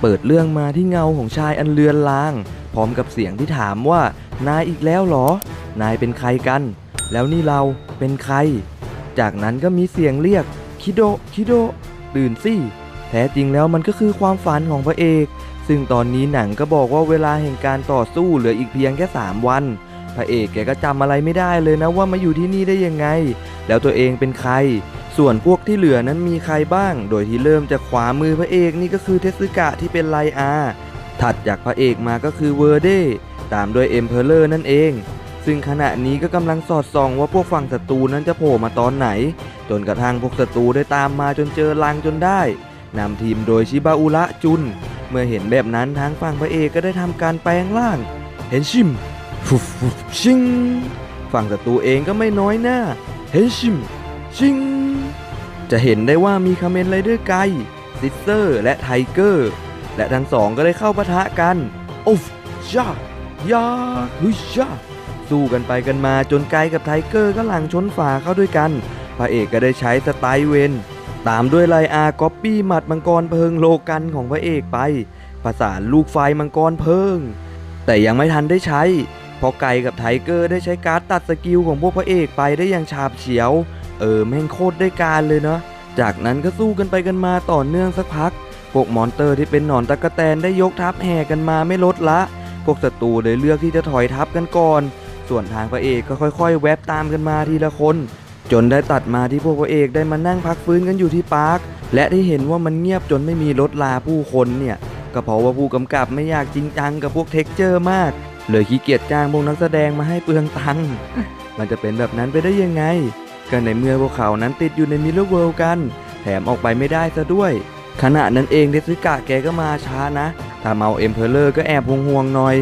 เปิดเรื่องมาที่เงาของชายอันเลือนลาง พร้อมกับเสียงที่ถามว่า นายอีกแล้วเหรอ นายเป็นใครกัน แล้วนี่เราเป็นใคร จากนั้นก็มีเสียงเรียก คิโด คิโดตื่นสิแท้จริงแล้วมันก็คือความฝันของพระเอก ซึ่งตอนนี้หนังก็บอกว่าเวลาแห่งการต่อสู้เหลืออีกเพียงแค่ 3 วัน พระเอกแกก็จำอะไรไม่ได้เลยนะว่ามาอยู่ที่นี่ได้ยังไง แล้วตัวเองเป็นใคร ส่วนพวกที่เหลือนั้นมีใครบ้าง โดยที่เริ่มจากขวามือพระเอกนี่ก็คือเทสึกะที่เป็นไลอาถัดจากพระเอกมาก็คือเวอร์เดตามด้วยเอ็มเพอเรอร์นั่นเอง ซึ่งขณะนี้ก็กำลังสอดส่องว่าพวกฝั่งศัตรูนั้นจะโผล่มาตอนไหน จนกระทั่งพวกศัตรูได้ตามมาจนเจอลังจนได้นำทีมโดยชิบาอุระจุน เมื่อเห็นแบบนั้นทางฝั่งพระเอกก็ได้ทำการแปลงร่าง เห็นชิมฟุบฟุบชิงฝั่งศัตรูเองก็ไม่น้อยหน้า เห็นชิมชิง จะเห็นได้ว่ามีคาเมนไรเดอร์ไกซิสเตอร์และไทเกอร์ และทั้งสองก็ได้เข้าปะทะกันโอ้ฟยายาฮึยาสู้กันไปกันมาจนไกกับไทเกอร์ก็หลังชนฝาเข้าด้วยกัน พระเอกก็ได้ใช้สไตล์เวนตามด้วยไลอาก๊อปปี้หมัดมังกรเพิงโลกันของพระเอกไปผสานลูกไฟมังกรเพิง แต่ยังไม่ทันได้ใช้เพราะไก่กับไทเกอร์ได้ใช้การ์ดตัดสกิลของพวกพระเอกไปได้อย่างฉาบเฉียว เออแม่งโคตรได้การเลยเนาะจากนั้นก็สู้กันไปกันมาต่อเนื่องสักพัก พวกมอนเตอร์ที่เป็นหนอนตะกะแตนได้ยกทัพแห่กันมาไม่ลดละ พวกศัตรูเลยเลือกที่จะถอยทัพกันก่อน ส่วนทางพระเอกก็ค่อยๆ แวบตามกันมาทีละคน จนได้ตัดมาที่พวกพระเอกได้มานั่งพักฟื้นกันอยู่ที่ปาร์ค และที่เห็นว่ามันเงียบจนไม่มีรถลาผู้คนเนี่ย ก็เพราะว่าผู้กำกับไม่อยากจริงจังกับพวกเท็กเจอร์มาก เลยขี้เกียจจ้างพวกนักแสดงมาให้เปลืองตังค์ มันจะเป็นแบบนั้นไปได้ยังไง ก็ในเมื่อพวกเขานั้นติดอยู่ในมิลเลอร์เวิลด์กัน แถมออกไปไม่ได้ซะด้วย ขณะนั้นเองเทสึกะแกก็มาช้านะถ้าเมาเอ็มเพลเลอร์ก็แอบห่วงๆหน่อย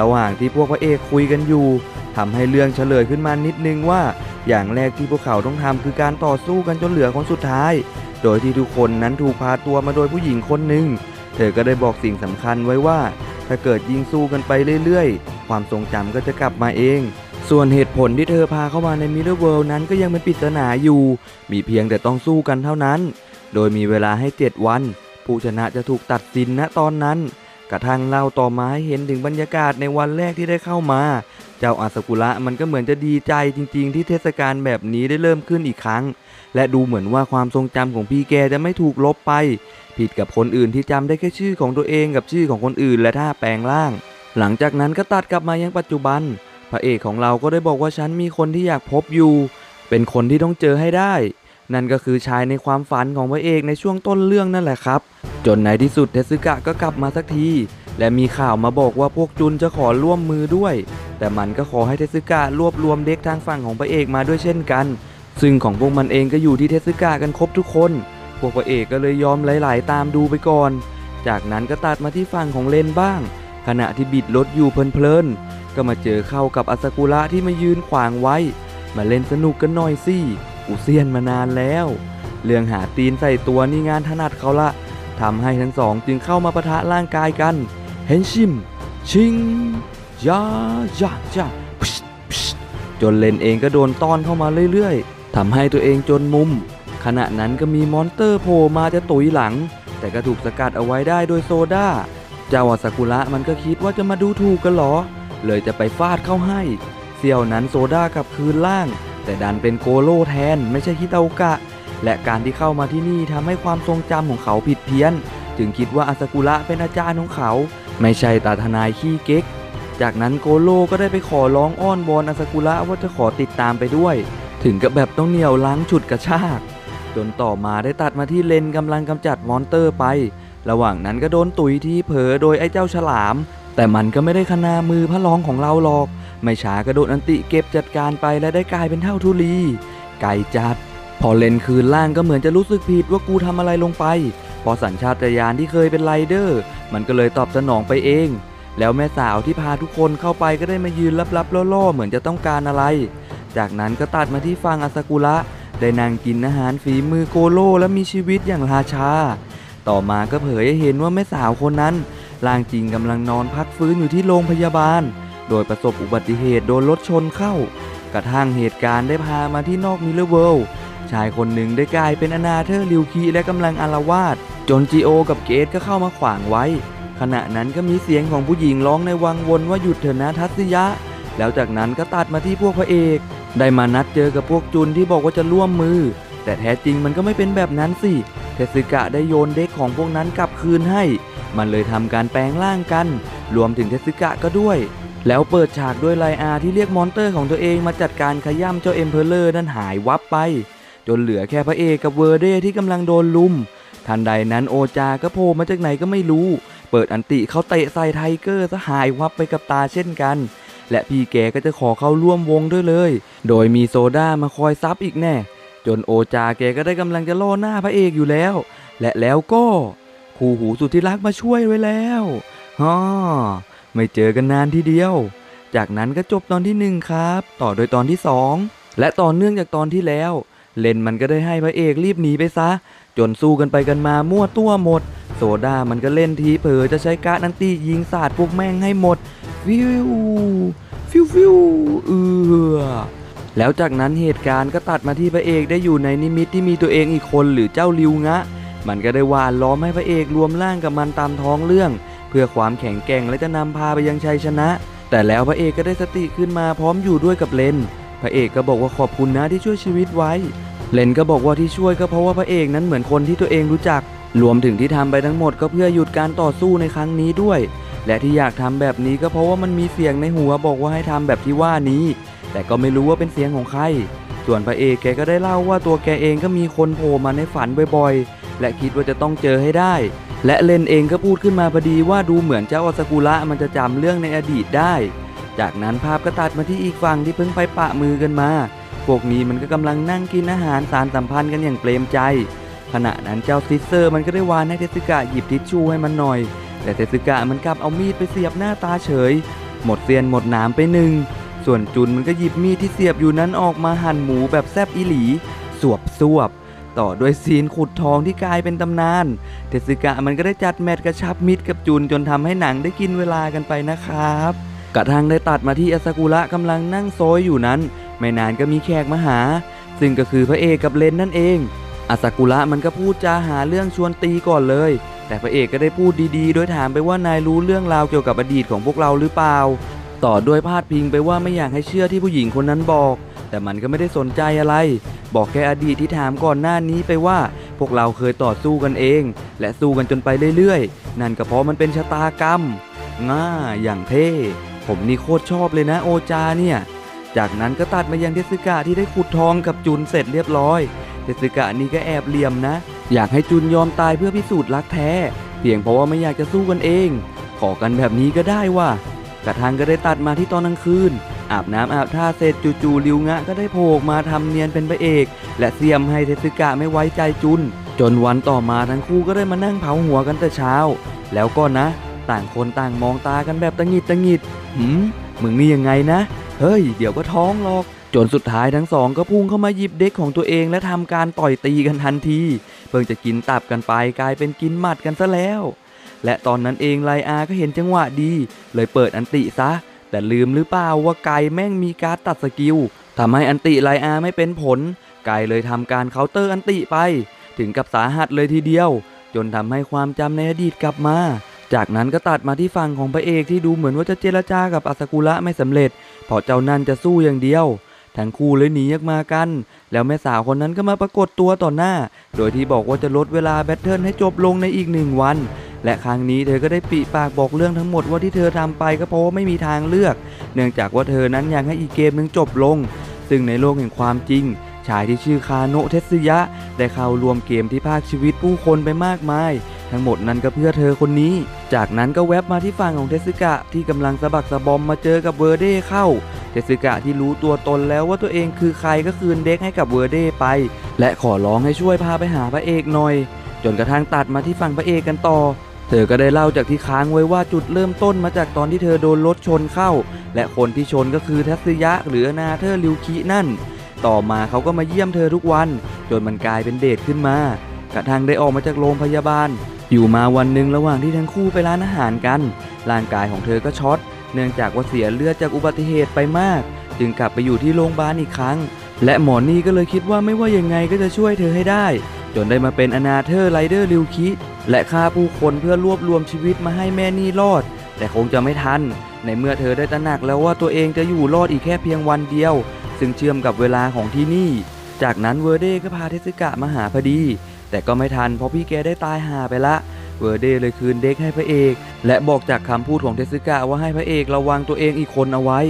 ระหว่างที่พวกพระเอกคุยกันอยู่ทำให้เรื่องเฉลยขึ้นมานิดนึงว่า อย่างแรกที่พวกเขาต้องทำคือการต่อสู้กันจนเหลือคนสุดท้าย โดยที่ทุกคนนั้นถูกพาตัวมาโดยผู้หญิงคนหนึ่ง เธอก็ได้บอกสิ่งสำคัญไว้ว่า ถ้าเกิดยิงสู้กันไปเรื่อยๆ ความทรงจำก็จะกลับมาเอง ส่วนเหตุผลที่เธอพาเข้ามาในมิเ o อร์เวิลด์นั้นก็ยังเป็นปริศนาอยู่ มีเพียงแต่ต้องสู้กันเท่านั้น โดยมีเวลาให้ 7 วัน ผู้ชนะจะถูกตัดสินณตอนนั้น กระทั่งเล่าต่อมาให้เห็นถึงบรรยากาศในวันแรกที่ได้เข้ามา เจ้าอาสกุระมันก็เหมือนจะดีใจจริง ๆ ที่เทศกาลแบบนี้ได้เริ่มขึ้นอีกครั้ง และดูเหมือนว่าความทรงจำของพี่แกจะไม่ถูกลบไป ผิดกับคนอื่นที่จำได้แค่ชื่อของตัวเองกับชื่อของคนอื่นและท่าแปลงร่าง หลังจากนั้นก็ตัดกลับมายังปัจจุบัน พระเอกของเราก็ได้บอกว่าฉันมีคนที่อยากพบอยู่ เป็นคนที่ต้องเจอให้ได้ นั่นก็คือชายในความฝันของพระเอกในช่วงต้นเรื่องนั่นแหละครับ จนในที่สุดเทสึกะก็กลับมาสักที และมีข่าวมาบอกว่าพวกจุนจะขอร่วมมือด้วย แต่มันก็ขอให้เทสึกะรวบรวมเด็กทางฝั่งของพระเอกมาด้วยเช่นกัน ซึ่งของพวกมันเองก็อยู่ที่เทสึกะกันครบทุกคน พวกพระเอกก็เลยยอมไหลๆตามดูไปก่อน จากนั้นก็ตัดมาที่ฝั่งของเลนบ้าง ขณะที่บิดรถอยู่เพลินๆ ก็มาเจอเข้ากับอาซากุระที่มายืนขวางไว้ มาเล่นสนุกกันหน่อยสิกูเซียนมานานแล้ว เรื่องหาตีนใส่ตัวนี่งานถนัดเขาละทำให้ทั้งสองจึงเข้ามาปะทะร่างกายกัน เฮนชิม ชิงยายาจ้าจนเลนเองก็โดนต้อนเข้ามาเรื่อยๆทำให้ตัวเองจนมุม ขณะนั้นก็มีมอนเตอร์โผล่มาจะตุยหลัง แต่ก็ถูกสกัดเอาไว้ได้โดยโซดาเจ้าอาซากุระมันก็คิดว่าจะมาดูถูกกันหรอ เลยจะไปฟาดเข้าให้เสี่ยวนั้นโซดากับคืนล่าง แต่ดันเป็นโกโลแทนไม่ใช่ฮิตาโอกะ และการที่เข้ามาที่นี่ทำให้ความทรงจำของเขาผิดเพี้ยน จึงคิดว่าอาซากุระเป็นอาจารย์ของเขา ไม่ใช่ตาทนายขี้เก๊ก จากนั้นโกโลก็ได้ไปขอร้องอ้อนวอนอาซากุระว่าจะขอติดตามไปด้วย ถึงกับแบบต้องเหนี่ยวล้างฉุดกระชากจนต่อมาได้ตัดมาที่เลนกำลังกำจัดมอนเตอร์ไป ระหว่างนั้นก็โดนตุยที่เผลอโดยไอ้เจ้าฉลาม แต่มันก็ไม่ได้ขนามือพระรองของเราหรอก ไม่ช้าก็โดนอันติเก็บจัดการไปและได้กลายเป็นเท่าทุลี ไก่จัด พอเล่นคืนล่างก็เหมือนจะรู้สึกผิดว่ากูทำอะไรลงไป พอสัญชาตญาณที่เคยเป็นไรเดอร์ มันก็เลยตอบสนองไปเอง แล้วแม่สาวที่พาทุกคนเข้าไปก็ได้มายืนลับๆล่อๆเหมือนจะต้องการอะไร จากนั้นก็ตัดมาที่ฟังอาซากุระได้นั่งกินอาหารฝีมือโกโลและมีชีวิตอย่างราชา ต่อมาก็เผยให้เห็นว่าแม่สาวคนนั้น ร่างจริงกำลังนอนพักฟื้นอยู่ที่โรงพยาบาล โดยประสบอุบัติเหตุโดนรถชนเข้า กระทั่งเหตุการณ์ได้พามาที่นอกมิลเลอร์เวิลด์ชายคนหนึ่งได้กลายเป็นอนาเธอร์ริวคีและกำลังอารวาสจนจีโอกับเกตก็เข้ามาขวางไว้ ขณะนั้นก็มีเสียงของผู้หญิงร้องในวังวนว่าหยุดเถอะนะทัศยะ แล้วจากนั้นก็ตัดมาที่พวกพระเอก ได้มานัดเจอกับพวกจุนที่บอกว่าจะร่วมมือ แต่แท้จริงมันก็ไม่เป็นแบบนั้นสิ เทสึกะได้โยนเด็กของพวกนั้นกลับคืนให้ มันเลยทำการแปลงร่างกัน รวมถึงเทสึกะก็ด้วย แล้วเปิดฉากด้วยไลอาที่เรียกมอนเตอร์ของตัวเองมาจัดการขย่ำเจ้าเอ็มเพลเลอร์นั่นหายวับไป จนเหลือแค่พระเอกกับเวอร์เดที่กำลังโดนลุม ทันใดนั้นโอจาก็โผล่มาจากไหนก็ไม่รู้ เปิดอันติเขาเตะใส่ไทเกอร์ซะหายวับไปกับตาเช่นกันและพี่แกก็จะขอเข้าร่วมวงด้วยเลย โดยมีโซดามาคอยซับอีกแน่ จนโอจาแกก็ได้กำลังจะล่อหน้าพระเอกอยู่แล้ว และแล้วก็คู่หูสุดที่รักมาช่วยไว้แล้วฮ่อไม่เจอกันนานทีเดียว จากนั้นก็จบตอนที่หนึ่งครับ ต่อโดยตอนที่สองและต่อเนื่องจากตอนที่แล้ว เลนมันก็ได้ให้พระเอกรีบหนีไปซะ จนสู้กันไปกันมามั่วตัวหมด โซดามันก็เล่นทีเผลอจะใช้การดนันตียิงสาดพวกแม่งให้หมด ฟิวฟิวฟิวเออ แล้วจากนั้นเหตุการณ์ก็ตัดมาที่พระเอกได้อยู่ในนิมิตที่มีตัวเองอีกคนหรือเจ้าลิวงะ มันก็ได้วานล้อมให้พระเอกรวมร่างกับมันตามท้องเรื่อง เพื่อความแข็งแกร่งและจะนำพาไปยังชัยชนะ แต่แล้วพระเอกก็ได้สติขึ้นมาพร้อมอยู่ด้วยกับเลนพระเอกก็บอกว่าขอบคุณนะที่ช่วยชีวิตไว้ เลนก็บอกว่าที่ช่วยก็เพราะว่าพระเอกนั้นเหมือนคนที่ตัวเองรู้จัก รวมถึงที่ทำไปทั้งหมดก็เพื่อหยุดการต่อสู้ในครั้งนี้ด้วย และที่อยากทำแบบนี้ก็เพราะว่ามันมีเสียงในหัวบอกว่าให้ทำแบบที่ว่านี้ แต่ก็ไม่รู้ว่าเป็นเสียงของใคร ส่วนพระเอกแกก็ได้เล่าว่าตัวแกเองก็มีคนโผล่มาในฝันบ่อยๆ และคิดว่าจะต้องเจอให้ได้ และเลนเองก็พูดขึ้นมาพอดีว่าดูเหมือนเจ้าอสกุระมันจะจำเรื่องในอดีตได้ จากนั้นภาพก็ตัดมาที่อีกฝั่งที่เพิ่งไปปะมือกันมา พวกนี้มันก็กำลังนั่งกินอาหารสารสัมพันธ์กันอย่างเปรมใจ ขณะนั้นเจ้าซิสเซอร์มันก็ได้วานให้เทสกะหยิบทิชชู่ให้มันหน่อย แต่เทสึกะมันกลับเอามีดไปเสียบหน้าตาเฉย หมดเซียนหมดหนามไปหนึ่ง ส่วนจุนมันก็หยิบมีดที่เสียบอยู่นั้นออกมาหั่นหมูแบบแซบอีหลี สวบสวบ ต่อด้วยซีนขุดทองที่กลายเป็นตำนาน เทสึกะมันก็ได้จัดแมตช์กระชับมิตรกับจุนจนทำให้หนังได้กินเวลากันไปนะครับกระทั่งได้ตัดมาที่อาซากุระกำลังนั่งโซยอยู่นั้น ไม่นานก็มีแขกมาหา ซึ่งก็คือพระเอกกับเลนนั่นเองอาซากุระมันก็พูดจาหาเรื่องชวนตีก่อนเลย แต่พระเอกก็ได้พูดดีๆ โดยถามไปว่านายรู้เรื่องราวเกี่ยวกับอดีตของพวกเราหรือเปล่า ต่อด้วยพาดพิงไปว่าไม่อยากให้เชื่อที่ผู้หญิงคนนั้นบอก แต่มันก็ไม่ได้สนใจอะไร บอกแค่อดีตที่ถามก่อนหน้านี้ไปว่า พวกเราเคยต่อสู้กันเอง และสู้กันจนไปเรื่อยๆ นั่นก็เพราะมันเป็นชะตากรรม ง่าอย่างเท่ ผมนี่โคตรชอบเลยนะโอจาเนี่ย จากนั้นก็ตัดมายังเทสึกะที่ได้ขุดทองกับจุนเสร็จเรียบร้อย เทสึกะนี่ก็แอบเหลี่ยมนะ อยากให้จุนยอมตายเพื่อพิสูจน์รักแท้ เพียงเพราะว่าไม่อยากจะสู้กันเอง ขอกันแบบนี้ก็ได้ว่ะกระทังก็ได้ตัดมาที่ตอนกลางคืน อาบน้ำอาบท่าเสร็จจู่ๆริวงะก็ได้โผล่มาทำเนียนเป็นพระเอก และเสียมให้เทสึกะไม่ไว้ใจจุน จนวันต่อมาทั้งคู่ก็ได้มานั่งเผาหัวกันแต่เช้า แล้วก็นะ ต่างคนต่างมองตากันแบบตะหิดตะหิดหืมมึงนี่ยังไงนะ เฮ้ย เดี๋ยวก็ท้องหรอก จนสุดท้ายทั้งสองก็พุ่งเข้ามาหยิบเด็กของตัวเองและทำการต่อยตีกันทันที เพิ่งจะกินตับกันไปกลายเป็นกินหมัดกันซะแล้ว และตอนนั้นเองไลอาก็เห็นจังหวะดี เลยเปิดอันติซะ แต่ลืมหรือเปล่าว่าไก่แม่งมีการตัดสกิลทำให้อันติไลอาไม่เป็นผล ไก่เลยทำการเคาน์เตอร์อันติไป ถึงกับสาหัสเลยทีเดียว จนทำให้ความจำในอดีตกลับมาจากนั้นก็ตัดมาที่ฝั่งของพระเอกที่ดูเหมือนว่าจะเจรจากับอาซากุระไม่สำเร็จเพราะเจ้านั่นจะสู้อย่างเดียว ทั้งคู่เลยหนีออกมากัน แล้วแม่สาวคนนั้นก็มาปรากฏตัวต่อหน้า โดยที่บอกว่าจะลดเวลาแบทเทิลให้จบลงในอีกหนึ่งวัน และครั้งนี้เธอก็ได้ปีปากบอกเรื่องทั้งหมดว่าที่เธอทำไปก็เพราะว่าไม่มีทางเลือก เนื่องจากว่าเธอนั้นอยากให้อีกเกมนึงจบลง ซึ่งในโลกแห่งความจริง ชายที่ชื่อคาโนะเทสยะ ได้เข้ารวมเกมที่ภาคชีวิตผู้คนไปมากมายทั้งหมดนั้นก็เพื่อเธอคนนี้ จากนั้นก็แวบมาที่ฝั่งของเทสึกะที่กำลังสะบักสะบอมมาเจอกับเวอร์เด้เข้า เทสึกะที่รู้ตัวตนแล้วว่าตัวเองคือใครก็คืนเด็กให้กับเวอร์เด้ไป และขอร้องให้ช่วยพาไปหาพระเอกหน่อย จนกระทั่งตัดมาที่ฝั่งพระเอกกันต่อ เธอก็ได้เล่าจากที่ค้างไว้ว่าจุดเริ่มต้นมาจากตอนที่เธอโดนรถชนเข้า และคนที่ชนก็คือทัศยะหรือนาเธอร์ริวคินั่น ต่อมาเขาก็มาเยี่ยมเธอทุกวัน จนมันกลายเป็นเดทขึ้นมา กระทั่งได้ออกมาจากโรงพยาบาล อยู่มาวันหนึ่งระหว่างที่ทั้งคู่ไปร้านอาหารกัน ร่างกายของเธอก็ช็อต เนื่องจากว่าเสียเลือดจากอุบัติเหตุไปมาก จึงกลับไปอยู่ที่โรงพยาบาลอีกครั้ง และหมอนี่ก็เลยคิดว่าไม่ว่ายังไงก็จะช่วยเธอให้ได้ จนได้มาเป็นอนาเธอร์ไรเดอร์ริวคิและฆ่าผู้คนเพื่อรวบรวมชีวิตมาให้แม่นี่รอด แต่คงจะไม่ทัน ในเมื่อเธอได้ตระหนักแล้วว่าตัวเองจะอยู่รอดอีกแค่เพียงวันเดียว ซึ่งเชื่อมกับเวลาของที่นี่ จากนั้นเวอร์เดก็พาเทสกะมาหาพอดี แต่ก็ไม่ทันเพราะพี่แกได้ตายหาไปละ เวอร์เดเลยคืนเด็กให้พระเอก และบอกจากคำพูดของเทสกะว่าให้พระเอกระวังตัวเองอีกคนเอาไว้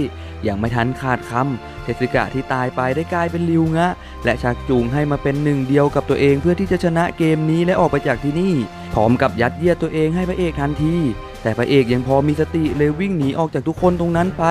อย่างไม่ทันขาดคำเทสกะที่ตายไปได้กลายเป็นลิวงะ และชักจูงให้มาเป็นหนึ่งเดียวกับตัวเองเพื่อที่จะชนะเกมนี้และออกไปจากที่นี่พร้อมกับยัดเยียดตัวเองให้พระเอกทันที แต่พระเอกยังพอมีสติเลยวิ่งหนีออกจากทุกคนตรงนั้นไป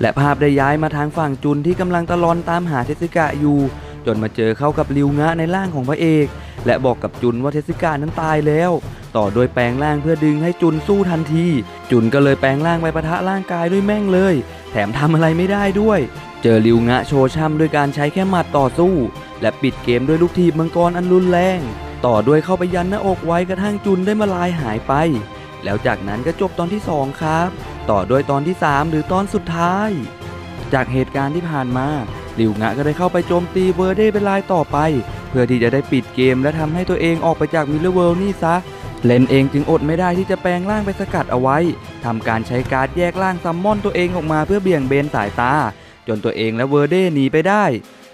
และภาพได้ย้ายมาทางฝั่งจุนที่กำลังตะลอนตามหาเทสกะอยู่ จนมาเจอเข้ากับลิวงะในร่างของพระเอก และบอกกับจุนว่าเทสิกานั้นตายแล้ว ต่อโดยแปลงร่างเพื่อดึงให้จุนสู้ทันที จุนก็เลยแปลงร่างไปประทะร่างกายด้วยแม่งเลย แถมทำอะไรไม่ได้ด้วย เจอลิวงะโชช่ำด้วยการใช้แค่หมัดต่อสู้ และปิดเกมด้วยลูกทีบมังกรอันรุนแรง ต่อด้วยเข้าไปยันหน้าอกไว้กระทั่งจุนได้มาลายหายไป แล้วจากนั้นก็จบตอนที่ 2 ครับ ต่อด้วยตอนที่ 3 หรือตอนสุดท้าย จากเหตุการณ์ที่ผ่านมาลิวงะก็ได้เข้าไปโจมตีเวอร์เดเป็นรายต่อไป เพื่อที่จะได้ปิดเกมและทำให้ตัวเองออกไปจากมิลเลอร์เวิลด์นี่ซะเลนเองจึงอดไม่ได้ที่จะแปลงร่างไปสกัดเอาไว้ทำการใช้การ์ดแยกร่างซัมมอนตัวเองออกมาเพื่อเบี่ยงเบนสายตา จนตัวเองและเวอร์เดหนีไปได้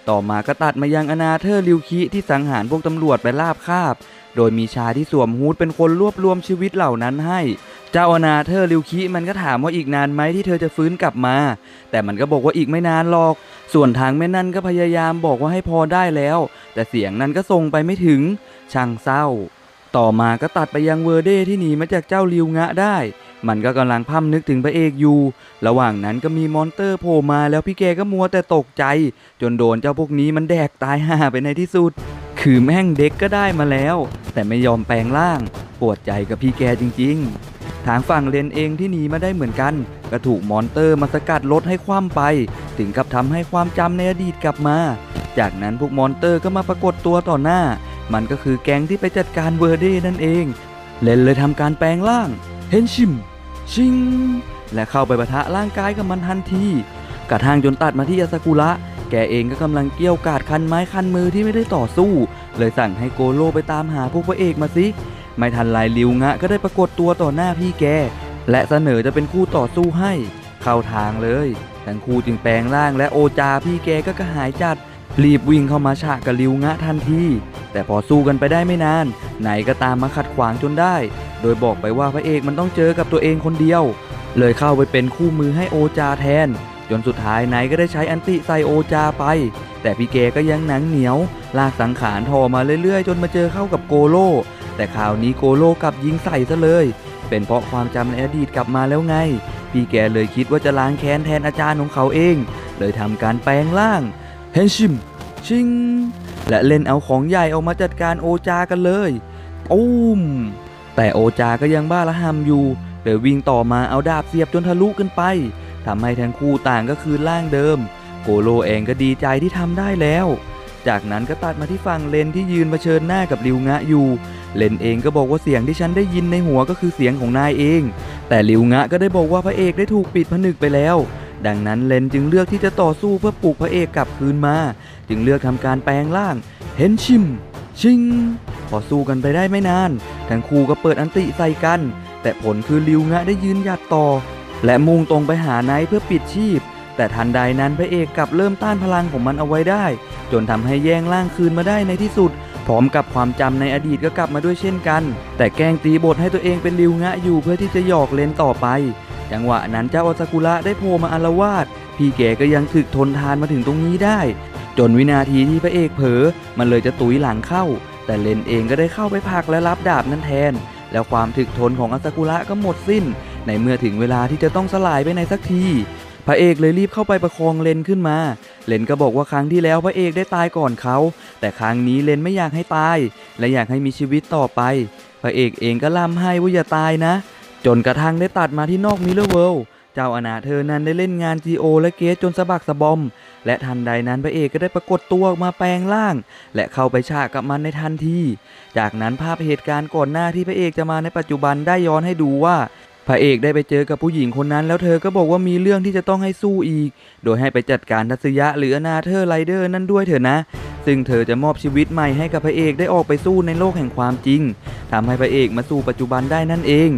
ต่อมาก็ตัดมายังอนาเธอร์ริวคิที่สังหารพวกตำรวจไปลาบคาบ โดยมีชายที่สวมฮูดเป็นคนรวบรวมชีวิตเหล่านั้นให้ เจ้าอนาเธอริวคิมันก็ถามว่าอีกนานไหมที่เธอจะฟื้นกลับมา แต่มันก็บอกว่าอีกไม่นานหรอก ส่วนทางแม่นั่นก็พยายามบอกว่าให้พอได้แล้ว แต่เสียงนั้นก็ส่งไปไม่ถึง ช่างเศร้า ต่อมาก็ตัดไปยังเวอร์เดที่หนีมาจากเจ้าลิวงะได้ มันก็กำลังพร่ำนึกถึงพระเอกอยู่ ระหว่างนั้นก็มีมอนเตอร์โผล่มาแล้วพี่แกก็มัวแต่ตกใจ จนโดนเจ้าพวกนี้มันแดกตายห่าไปในที่สุด คือแม่งเด็กก็ได้มาแล้ว แต่ไม่ยอมแปลงร่าง ปวดใจกับพี่แกจริง ๆ ทางฝั่งเลนเองที่หนีมาได้เหมือนกัน ก็ถูกมอนเตอร์มาสกัดรถให้คว่ำไป ถึงกับทำให้ความจำในอดีตกลับมา จากนั้นพวกมอนเตอร์ก็มาปรากฏตัวต่อหน้า มันก็คือแก๊งที่ไปจัดการเวอร์เดนั่นเอง เลนเลยทำการแปลงร่าง เฮนชิม ชิง และเข้าไปปะทะร่างกายกับมันทันที กระทั่งจนตัดมาที่ยาสกุระแกเองก็กำลังเกี่ยวกาดคันไม้คันมือที่ไม่ได้ต่อสู้ เลยสั่งให้โกโลไปตามหาพวกพระเอกมาสิ ไม่ทันไรลิวงะก็ได้ปรากฏตัวต่อหน้าพี่แก และเสนอจะเป็นคู่ต่อสู้ให้ เข้าทางเลย ทั้งคู่จึงแปลงร่างและโอจาพี่แกก็กระหายจัด รีบวิ่งเข้ามาฉะกับลิวงะทันที แต่พอสู้กันไปได้ไม่นาน ไหนก็ตามมาขัดขวางจนได้ โดยบอกไปว่าพระเอกมันต้องเจอกับตัวเองคนเดียว เลยเข้าไปเป็นคู่มือให้โอจาแทน จนสุดท้ายไหนก็ได้ใช้อันติใส่โอจาไป แต่พี่เกก็ยังหนังเหนียว ลากสังขารทอมาเรื่อยๆ จนมาเจอเข้ากับโกโล แต่คราวนี้โกโลกับยิงใส่ซะเลย เป็นเพราะความจำในอดีตกลับมาแล้วไง พี่แกเลยคิดว่าจะล้างแค้นแทนอาจารย์ของเขาเอง เลยทำการแปลงร่างเฮนชิมชิง และเล่นเอาของใหญ่ออกมาจัดการโอจากันเลยอุ้มแต่โอจาก็ยังบ้าละหำอยู่เลยวิ่งต่อมาเอาดาบเสียบจนทะลุกันไปทำให้ทั้งคู่ต่างก็คืนร่างเดิม โกโลเองก็ดีใจที่ทำได้แล้ว จากนั้นก็ตัดมาที่ฝั่งเลนที่ยืนเผชิญหน้ากับริวงะอยู่ เลนเองก็บอกว่าเสียงที่ฉันได้ยินในหัวก็คือเสียงของนายเอง แต่ริวงะก็ได้บอกว่าพระเอกได้ถูกปิดผนึกไปแล้ว ดังนั้นเลนจึงเลือกที่จะต่อสู้เพื่อปลุกพระเอกกลับคืนมา จึงเลือกทำการแปลงร่าง เห็นชิม ชิง พอสู้กันไปได้ไม่นาน ทั้งคู่ก็เปิดอันติใส่กัน แต่ผลคือลิวงะได้ยืนหยัดต่อ และมุ่งตรงไปหาไนท์เพื่อปิดชีพแต่ทันใดนั้นพระเอกกลับเริ่มต้านพลังของมันเอาไว้ได้ จนทำให้แย่งร่างคืนมาได้ในที่สุด พร้อมกับความจำในอดีตก็กลับมาด้วยเช่นกัน แต่แกล้งตีบทให้ตัวเองเป็นลิวงะอยู่เพื่อที่จะหยอกเลนต่อไป จังหวะนั้นเจ้าอซากุระได้โผล่มาอารวาสพี่แกก็ยังถึกทนทานมาถึงตรงนี้ได้ จนวินาทีที่พระเอกเผลอมันเลยจะตุยหลังเข้า แต่เลนเองก็ได้เข้าไปผักและรับดาบนั้นแทน แล้วความถึกทนของอาซากุระก็หมดสิ้น ในเมื่อถึงเวลาที่จะต้องสลายไปในสักที พระเอกเลยรีบเข้าไปประคองเลนขึ้นมา เลนก็บอกว่าครั้งที่แล้วพระเอกได้ตายก่อนเขา แต่ครั้งนี้เลนไม่อยากให้ตาย และอยากให้มีชีวิตต่อไป พระเอกเองก็ล่ำให้ว่าอย่าตายนะ จนกระทั่งได้ตัดมาที่นอกมิเลอร์เวิลด์เจ้าอนาเธอนั้นได้เล่นงาน GO และเกสจนสะบักสะบอม และทันใดนั้นพระเอกก็ได้ปรากฏตัวออกมาแปลงร่าง และเข้าไปฉากกับมันในทันที จากนั้นภาพเหตุการณ์ก่อนหน้าที่พระเอกจะมาในปัจจุบันได้ย้อนให้ดูว่า พระเอกได้ไปเจอกับผู้หญิงคนนั้น แล้วเธอก็บอกว่ามีเรื่องที่จะต้องให้สู้อีก โดยให้ไปจัดการทัศยะหรืออนาเธอร์ไรเดอร์นั่นด้วยเถอะนะ ซึ่งเธอจะมอบชีวิตใหม่ให้กับพระเอกได้ออกไปสู้ในโลกแห่งความจริงทำให้พระเอกมาสู่ปัจจุบันได้นั่นเอง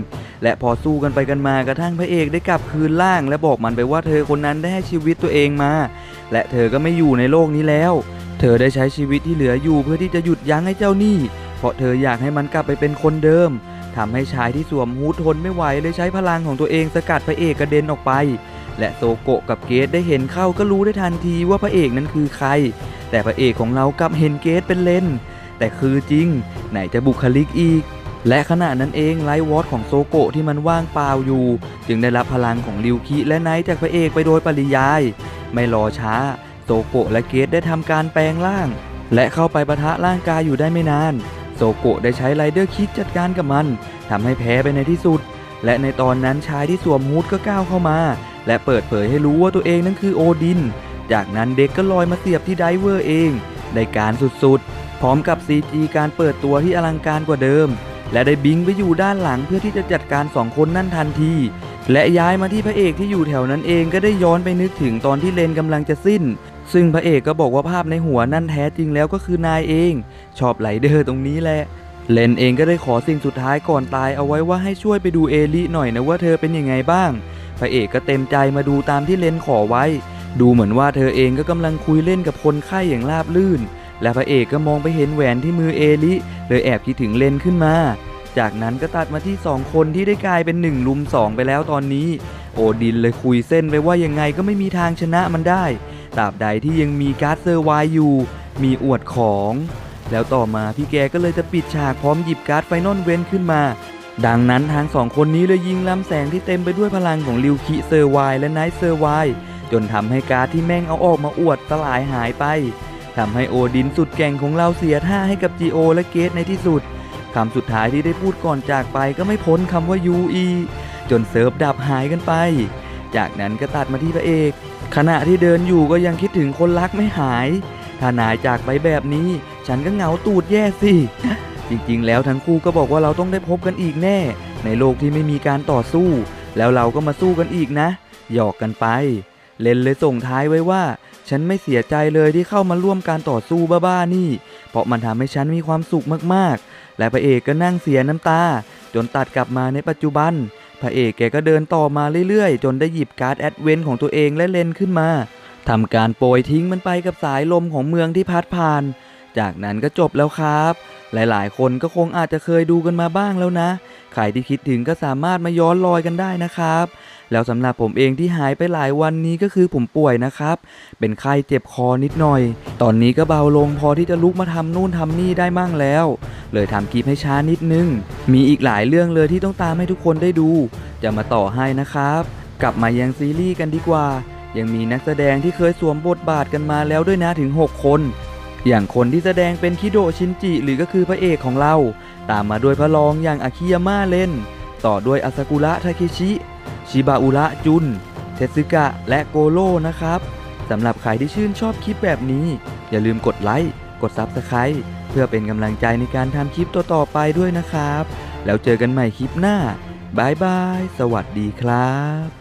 และพอสู้กันไปกันมากระทั่งพระเอกได้กลับคืนร่าง และบอกมันไปว่าเธอคนนั้นได้ให้ชีวิตตัวเองมา และเธอก็ไม่อยู่ในโลกนี้แล้ว เธอได้ใช้ชีวิตที่เหลืออยู่เพื่อที่จะหยุดยั้งให้เจ้าหนี้เพราะเธออยากให้มันกลับไปเป็นคนเดิม ทำให้ชายที่สวมฮูดทนไม่ไหวเลยใช้พลังของตัวเองสกัดพระเอกกระเด็นออกไป และโซโกะกับเกตได้เห็นเข้าก็รู้ได้ทันทีว่าพระเอกนั้นคือใคร แต่พระเอกของเรากลับเห็นเกตเป็นเลนแต่คือจริง ไหนจะบุคลิกอีก และขณะนั้นเองไลท์วอตของโซโกะที่มันว่างเปล่าอยู่ จึงได้รับพลังของริวคิและไนท์จากพระเอกไปโดยปริยาย ไม่รอช้าโซโกะและเกตได้ทำการแปลงร่าง และเข้าไปปะทะร่างกายอยู่ได้ไม่นาน โซโกะได้ใช้ไรเดอร์คิกจัดการกับมันทำให้แพ้ไปในที่สุด และในตอนนั้นชายที่สวมฮูดก็ก้าวเข้ามา และเปิดเผยให้รู้ว่าตัวเองนั้นคือโอดิน จากนั้นเด็กก็ลอยมาเสียบที่ไดเวอร์เองได้การสุดๆ พร้อมกับ CG การเปิดตัวที่อลังการกว่าเดิม และได้บิงไปอยู่ด้านหลังเพื่อที่จะจัดการสองคนนั่นทันทีและย้ายมาที่พระเอกที่อยู่แถวนั้นเองก็ได้ย้อนไปนึกถึงตอนที่เลนกำลังจะสิ้น ซึ่งพระเอกก็บอกว่าภาพในหัวนั่นแท้จริงแล้วก็คือนายเอง ชอบไหลเดอร์ตรงนี้แหละเลนเองก็ได้ขอสิ่งสุดท้ายก่อนตายเอาไว้ว่าให้ช่วยไปดูเอลิหน่อยนะว่าเธอเป็นยังไงบ้าง พระเอกก็เต็มใจมาดูตามที่เลนขอไว้ ดูเหมือนว่าเธอเองก็กำลังคุยเล่นกับคนไข้อย่างราบลื่น และพระเอกก็มองไปเห็นแหวนที่มือเอลิเลยแอบคิดถึงเลนขึ้นมา จากนั้นก็ตัดมาที่สองคนที่ได้กลายเป็นหนึ่งลุมสองไปแล้วตอนนี้ โอดินเลยคุยเส้นไปว่ายังไงก็ไม่มีทางชนะมันได้ ตราบใดที่ยังมีการ์ดเซอร์ไวอยู่ มีอวดของ แล้วต่อมาพี่แกก็เลยจะปิดฉากพร้อมหยิบการ์ดไฟนอลเวนขึ้นมา ดังนั้นทางสองคนนี้เลยยิงลำแสงที่เต็มไปด้วยพลังของริวคิเซอร์ไวและไนท์เซอร์ไวจนทำให้การ์ดที่แม่งเอาออกมาอวดสลายหายไปทำให้โอดินสุดแก่งของเราเสียท่าให้กับจีโอและเกตในที่สุดคำสุดท้ายที่ได้พูดก่อนจากไปก็ไม่พ้นคำว่ายูอีจนเซิร์ฟดับหายกันไป จากนั้นก็ตัดมาที่พระเอก ขณะที่เดินอยู่ก็ยังคิดถึงคนรักไม่หาย ถ้านายจากไปแบบนี้ ฉันก็เหงาตูดแย่สิ จริงๆ แล้วทั้งคู่ก็บอกว่าเราต้องได้พบกันอีกแน่ ในโลกที่ไม่มีการต่อสู้ แล้วเราก็มาสู้กันอีกนะ หยอกกันไป เลนเลยส่งท้ายไว้ว่า ฉันไม่เสียใจเลยที่เข้ามาร่วมการต่อสู้บ้าๆนี่ เพราะมันทำให้ฉันมีความสุขมากๆ และพระเอกก็นั่งเสียน้ำตา จนตัดกลับมาในปัจจุบัน พระเอกแกก็เดินต่อมาเรื่อยๆ จนได้หยิบการ์ดแอดเวนของตัวเองและเลนขึ้นมาทำการโปรยทิ้งมันไปกับสายลมของเมืองที่พัดผ่าน จากนั้นก็จบแล้วครับ หลายๆ คนก็คงอาจจะเคยดูกันมาบ้างแล้วนะ ใครที่คิดถึงก็สามารถมาย้อนรอยกันได้นะครับ แล้วสำหรับผมเองที่หายไปหลายวันนี้ก็คือผมป่วยนะครับ เป็นไข้เจ็บคอนิดหน่อย ตอนนี้ก็เบาลงพอที่จะลุกมาทำนู่นทำนี่ได้มั่งแล้ว เลยทำคลิปให้ช้านิดนึง มีอีกหลายเรื่องเลยที่ต้องตามให้ทุกคนได้ดู จะมาต่อให้นะครับ กลับมายังซีรีส์กันดีกว่า ยังมีนักแสดงที่เคยสวมบทบาทกันมาแล้วด้วยนะถึง 6 คนอย่างคนที่แสดงเป็นคิโดชินจิหรือก็คือพระเอกของเรา ตามมาด้วยพระรองอย่างอาคิยาม่าเล่น ต่อด้วยอาซากุระทาเคชิ ชิบาอุระจุน เทสึกะ และโกโร่นะครับสำหรับใครที่ชื่นชอบคลิปแบบนี้ อย่าลืมกดไลค์กด Subscribe เพื่อเป็นกำลังใจในการทำคลิปต่อๆไปด้วยนะครับ แล้วเจอกันใหม่คลิปหน้าบายบาย สวัสดีครับ